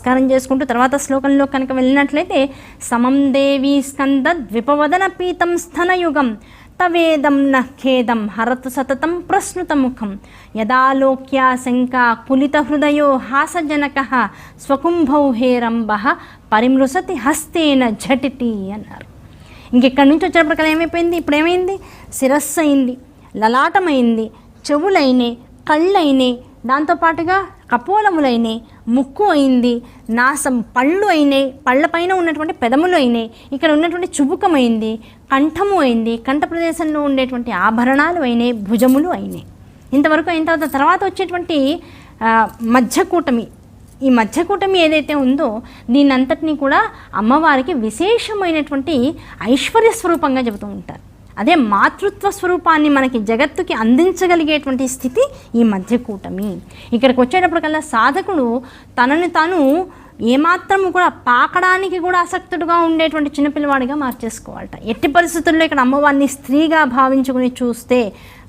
నమస్కారం చేసుకుంటూ తర్వాత శ్లోకంలో కనుక వెళ్ళినట్లయితే సమం దేవి స్కంద ద్విపవదన పీతం స్థనయుగం తవేదం నఖేదం హరతు సతతం ప్రశ్నుత ముఖం యదాలోక్యా శంకా కులిత హృదయో హాసజనక స్వకుంభౌ హేరంబ పరిమృసతి హస్తేన ఝటితి అన్నారు. ఇంకెక్కడి నుంచి వచ్చేటప్పటికల్లా ఏమైపోయింది? ఇప్పుడు ఏమైంది శిరస్సు అయింది లలాటమైంది చెవులైనే కళ్ళైనే దాంతోపాటుగా కపోలములైనాయి ముక్కు అయింది నాసం పళ్ళు అయినాయి పళ్ళపైన ఉన్నటువంటి పెదములు అయినాయి ఇక్కడ ఉన్నటువంటి చుబుకమైంది కంఠము అయింది కంఠ ప్రదేశంలో ఉండేటువంటి ఆభరణాలు అయినాయి భుజములు అయినాయి ఇంతవరకు అయిన తర్వాత తర్వాత వచ్చేటువంటి మధ్యకూటమి. ఈ మధ్యకూటమి ఏదైతే ఉందో దీనంతటినీ కూడా అమ్మవారికి విశేషమైనటువంటి ఐశ్వర్య స్వరూపంగా చెబుతూ ఉంటారు. అదే మాతృత్వ స్వరూపాన్ని మనకి జగత్తుకి అందించగలిగేటువంటి స్థితి ఈ మధ్య కూటమి. ఇక్కడికి వచ్చేటప్పటికల్లా సాధకుడు తనని తను ఏమాత్రము కూడా పాకడానికి కూడా ఆసక్తుడుగా ఉండేటువంటి చిన్నపిల్లవాడిగా మార్చేసుకోవాలట. ఎట్టి పరిస్థితుల్లో ఇక్కడ అమ్మవారిని స్త్రీగా భావించుకుని చూస్తే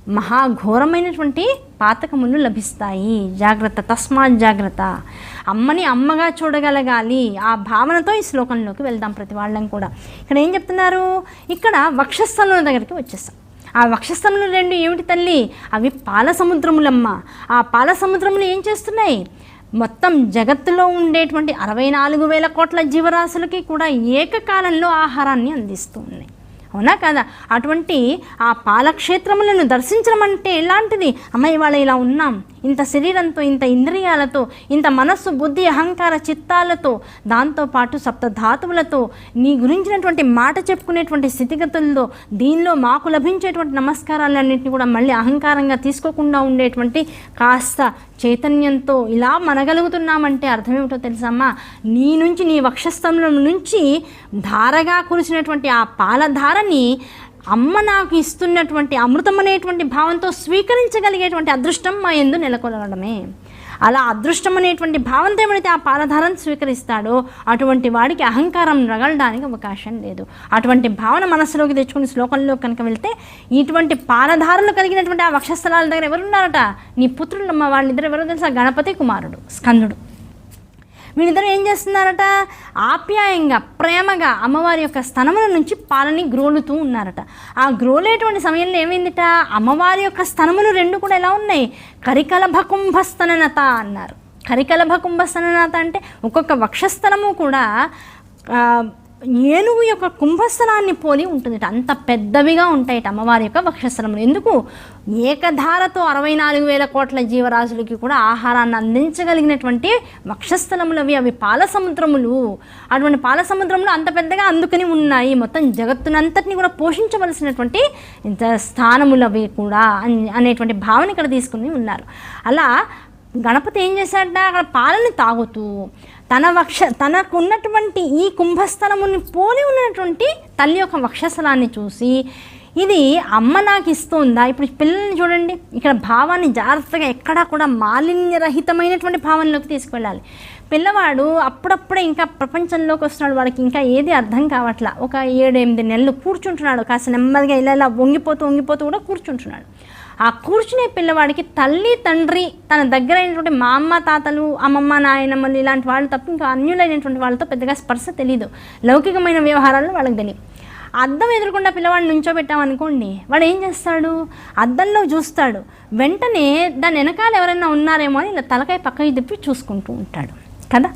మహాఘోరమైనటువంటి పాతకములు లభిస్తాయి. జాగ్రత్త తస్మాత్ జాగ్రత్త. అమ్మని అమ్మగా చూడగలగాలి. ఆ భావనతో ఈ శ్లోకంలోకి వెళ్దాం ప్రతి వాళ్ళం కూడా. ఇక్కడ ఏం చెప్తున్నారు? ఇక్కడ వక్షస్థలం దగ్గరికి వచ్చేస్తాం. ఆ వక్షస్థలంలో రెండు ఏమిటి తల్లి? అవి పాల సముద్రములమ్మ. ఆ పాల సముద్రములు ఏం చేస్తున్నాయి? మొత్తం జగత్తులో ఉండేటువంటి అరవై నాలుగు వేల కోట్ల జీవరాశులకి కూడా ఏకకాలంలో ఆహారాన్ని అందిస్తూ ఉన్నాయి. అవునా కదా? అటువంటి ఆ పాలక్షేత్రములను దర్శించడం అంటే ఎలాంటిది? అమ్మాయి వాళ్ళ ఇలా ఉన్నాం. ఇంత శరీరంతో ఇంత ఇంద్రియాలతో ఇంత మనస్సు బుద్ధి అహంకార చిత్తాలతో దాంతోపాటు సప్తధాతువులతో నీ గురించినటువంటి మాట చెప్పుకునేటువంటి స్థితిగతుల్లో దీనిలో మాకు లభించేటువంటి నమస్కారాలన్నింటినీ కూడా మళ్ళీ అహంకారంగా తీసుకోకుండా ఉండేటువంటి కాస్త చైతన్యంతో ఇలా మనగలుగుతున్నామంటే అర్థమేమిటో తెలుసమ్మా? నీ నుంచి నీ వక్షస్థంలో నుంచి ధారగా కురిసినటువంటి ఆ పాలధారని అమ్మ నాకు ఇస్తున్నటువంటి అమృతం అనేటువంటి భావంతో స్వీకరించగలిగేటువంటి అదృష్టం మా ఎందు నెలకొనడమే అలా అదృష్టం అనేటువంటి భావంతో ఏమైతే ఆ పాలధారను స్వీకరిస్తాడో అటువంటి వాడికి అహంకారం రగలడానికి అవకాశం లేదు. అటువంటి భావన మనస్సులోకి తెచ్చుకుని శ్లోకంలో కనుక వెళ్తే ఇటువంటి పాలధారలు కలిగినటువంటి ఆ వక్షస్థలాల దగ్గర ఎవరున్నారట? నీ పుత్రులమ్మ వాళ్ళిద్దరు ఎవరో తెలుసా? గణపతి కుమారుడు స్కందుడు. వీళ్ళిద్దరూ ఏం చేస్తున్నారట? ఆప్యాయంగా ప్రేమగా అమ్మవారి యొక్క స్థనముల నుంచి పాలని గ్రోలుతూ ఉన్నారట. ఆ గ్రోలేటువంటి సమయంలో ఏమైందిట? అమ్మవారి యొక్క స్థనములు రెండు కూడా ఎలా ఉన్నాయి? కరికలభ కుంభస్తననత అన్నారు. కరికలభ కుంభస్తననత అంటే ఒక్కొక్క వక్షస్థలము కూడా ఏనుగు యొక్క కుంభస్థలాన్ని పోలి ఉంటుంది అంత పెద్దవిగా ఉంటాయి అమ్మవారి యొక్క వక్షస్థలములు. ఎందుకు? ఏకధారతో అరవై నాలుగు వేల కోట్ల జీవరాశులకి కూడా ఆహారాన్ని అందించగలిగినటువంటి వక్షస్థలములు అవి. అవి పాల సముద్రములు అటువంటి పాల సముద్రములు అంత పెద్దగా అందుకని ఉన్నాయి. మొత్తం జగత్తునంతటిని కూడా పోషించవలసినటువంటి ఇంత స్థానములు అవి కూడా అనేటువంటి భావన ఇక్కడ తీసుకుని ఉన్నారు. అలా గణపతి ఏం చేశాడ అక్కడ పాలని తాగుతూ తన వక్ష తనకున్నటువంటి ఈ కుంభస్థలముని పోలి ఉన్నటువంటి తల్లి యొక్క వక్షస్థలాన్ని చూసి ఇది అమ్మ నాకు ఇస్తుందా? ఇప్పుడు పిల్లల్ని చూడండి ఇక్కడ భావాన్ని జాగ్రత్తగా ఎక్కడా కూడా మాలిన్యరహితమైనటువంటి భావనలోకి తీసుకెళ్ళాలి. పిల్లవాడు అప్పుడప్పుడే ఇంకా ప్రపంచంలోకి వస్తున్నాడు వాడికి ఇంకా ఏది అర్థం కావట్లా? ఒక ఏడు ఎనిమిది నెలలు కూర్చుంటున్నాడు కాస్త నెమ్మదిగా ఇలా ఇలా వంగిపోతూ వంగిపోతూ కూడా కూర్చుంటున్నాడు. ఆ కూర్చునే పిల్లవాడికి తల్లి తండ్రి తన దగ్గర అయినటువంటి మా అమ్మ తాతలు అమ్మమ్మ నాయనమ్మలు ఇలాంటి వాళ్ళు తప్ప ఇంకా అన్యులైనటువంటి వాళ్ళతో పెద్దగా స్పర్శ తెలియదు లౌకికమైన వ్యవహారాలు వాళ్ళకి తెలియదు. అద్దం ఎదురకుండా పిల్లవాడిని నుంచోబెట్టామనుకోండి వాడు ఏం చేస్తాడు? అద్దంలో చూస్తాడు. వెంటనే దాని వెనకాల ఎవరైనా ఉన్నారేమో అని ఇలా తలకాయ పక్కకి తిప్పి చూసుకుంటూ ఉంటాడు. కదా?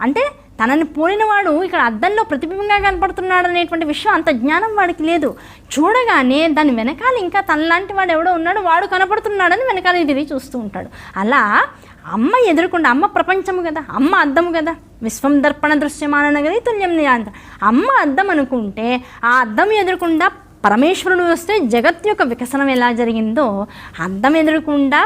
అంటే తనని పోలినవాడు ఇక్కడ అద్దంలో ప్రతిబింబంగా కనపడుతున్నాడు అనేటువంటి విషయం అంత జ్ఞానం వాడికి లేదు. చూడగానే దాని వెనకాల ఇంకా తనలాంటి వాడు ఎవడో ఉన్నాడు వాడు కనపడుతున్నాడని వెనకాల ఇది చూస్తూ ఉంటాడు. అలా అమ్మ ఎదురుకుండా అమ్మ ప్రపంచము కదా అమ్మ అద్దము కదా విశ్వం దర్పణ దృశ్యమాన కదా తుల్యం నియాంత. అమ్మ అద్దం అనుకుంటే ఆ అద్దం ఎదురుకుండా పరమేశ్వరుడు వస్తే జగత్ యొక్క వికసనం ఎలా జరిగిందో అద్దం ఎదురుకుండా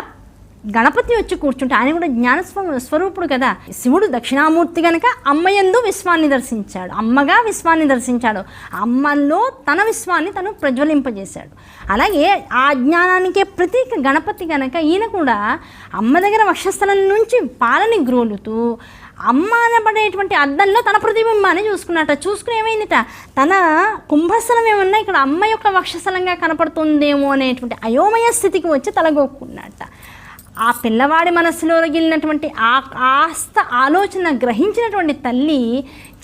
గణపతి వచ్చి కూర్చుంటే ఆయన కూడా జ్ఞాన స్వ- స్వరూపుడు కదా. శివుడు దక్షిణామూర్తి గనక అమ్మయందు విశ్వాన్ని దర్శించాడు. అమ్మగా విశ్వాన్ని దర్శించాడు. అమ్మలో తన విశ్వాన్ని తను ప్రజ్వలింపజేశాడు. అలాగే ఆ జ్ఞానానికే ప్రతీక గణపతి గనక ఈయన కూడా అమ్మ దగ్గర వక్షస్థలం నుంచి పాలని గ్రోలుతూ అమ్మ అనబడేటువంటి అద్దంలో తన ప్రతిబింబాన్ని చూసుకున్నట. చూసుకుని ఏమైందిట? తన కుంభస్థలం ఏమన్నా ఇక్కడ అమ్మ యొక్క వక్షస్థలంగా కనపడుతుందేమో అనేటువంటి అయోమయ స్థితికి వచ్చి తలగొక్కున్నట్ట ఆ పిల్లవాడి మనసులో రగిలినటువంటి ఆ కాస్త ఆలోచన గ్రహించినటువంటి తల్లి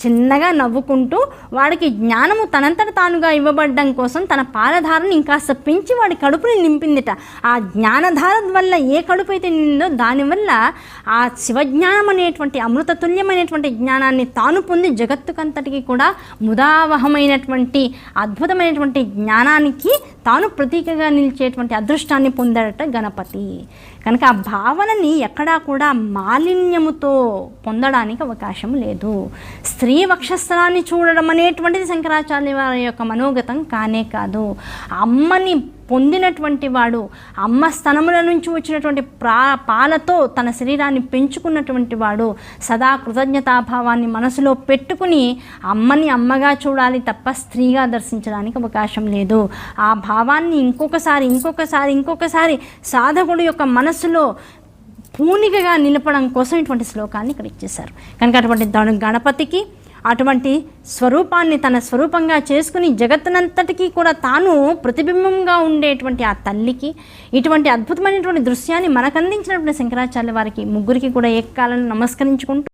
చిన్నగా నవ్వుకుంటూ వాడికి జ్ఞానము తనంతట తానుగా ఇవ్వబడ్డం కోసం తన పాలధారను ఇంకాస్త పెంచి వాడి కడుపుని నింపిందిట. ఆ జ్ఞానధార వల్ల ఏ కడుపు అయితే నిండిందో దానివల్ల ఆ శివజ్ఞానం అనేటువంటి అమృతతుల్యమైనటువంటి జ్ఞానాన్ని తాను పొంది జగత్తుకంతటికి కూడా ముదావహమైనటువంటి అద్భుతమైనటువంటి జ్ఞానానికి తాను ప్రతీకగా నిలిచేటువంటి అదృష్టాన్ని పొందాడట గణపతి. కనుక ఆ భావనని ఎక్కడా కూడా మాలిన్యముతో పొందడానికి అవకాశం లేదు. స్త్రీ స్త్రీ వక్షస్థలాన్ని చూడడం అనేటువంటిది శంకరాచార్య వారి యొక్క మనోగతం కానే కాదు. అమ్మని పొందినటువంటి వాడు అమ్మ స్థనముల నుంచి వచ్చినటువంటి ప్రా పాలతో తన శరీరాన్ని పెంచుకున్నటువంటి వాడు సదా కృతజ్ఞతాభావాన్ని మనసులో పెట్టుకుని అమ్మని అమ్మగా చూడాలి తప్ప స్త్రీగా దర్శించడానికి అవకాశం లేదు. ఆ భావాన్ని ఇంకొకసారి ఇంకొకసారి ఇంకొకసారి సాధకుడు యొక్క మనసులో పూనికగా నిలపడం కోసం ఇటువంటి శ్లోకాన్ని ఇక్కడ ఇచ్చేశారు. కనుక అటువంటి గణపతికి అటువంటి స్వరూపాన్ని తన స్వరూపంగా చేసుకుని జగత్తునంతటికీ కూడా తాను ప్రతిబింబంగా ఉండేటువంటి ఆ తల్లికి ఇటువంటి అద్భుతమైనటువంటి దృశ్యాన్ని మనకు అందించినటువంటి శంకరాచార్య వారికి ముగ్గురికి కూడా ఏకాలను నమస్కరించుకుంటూ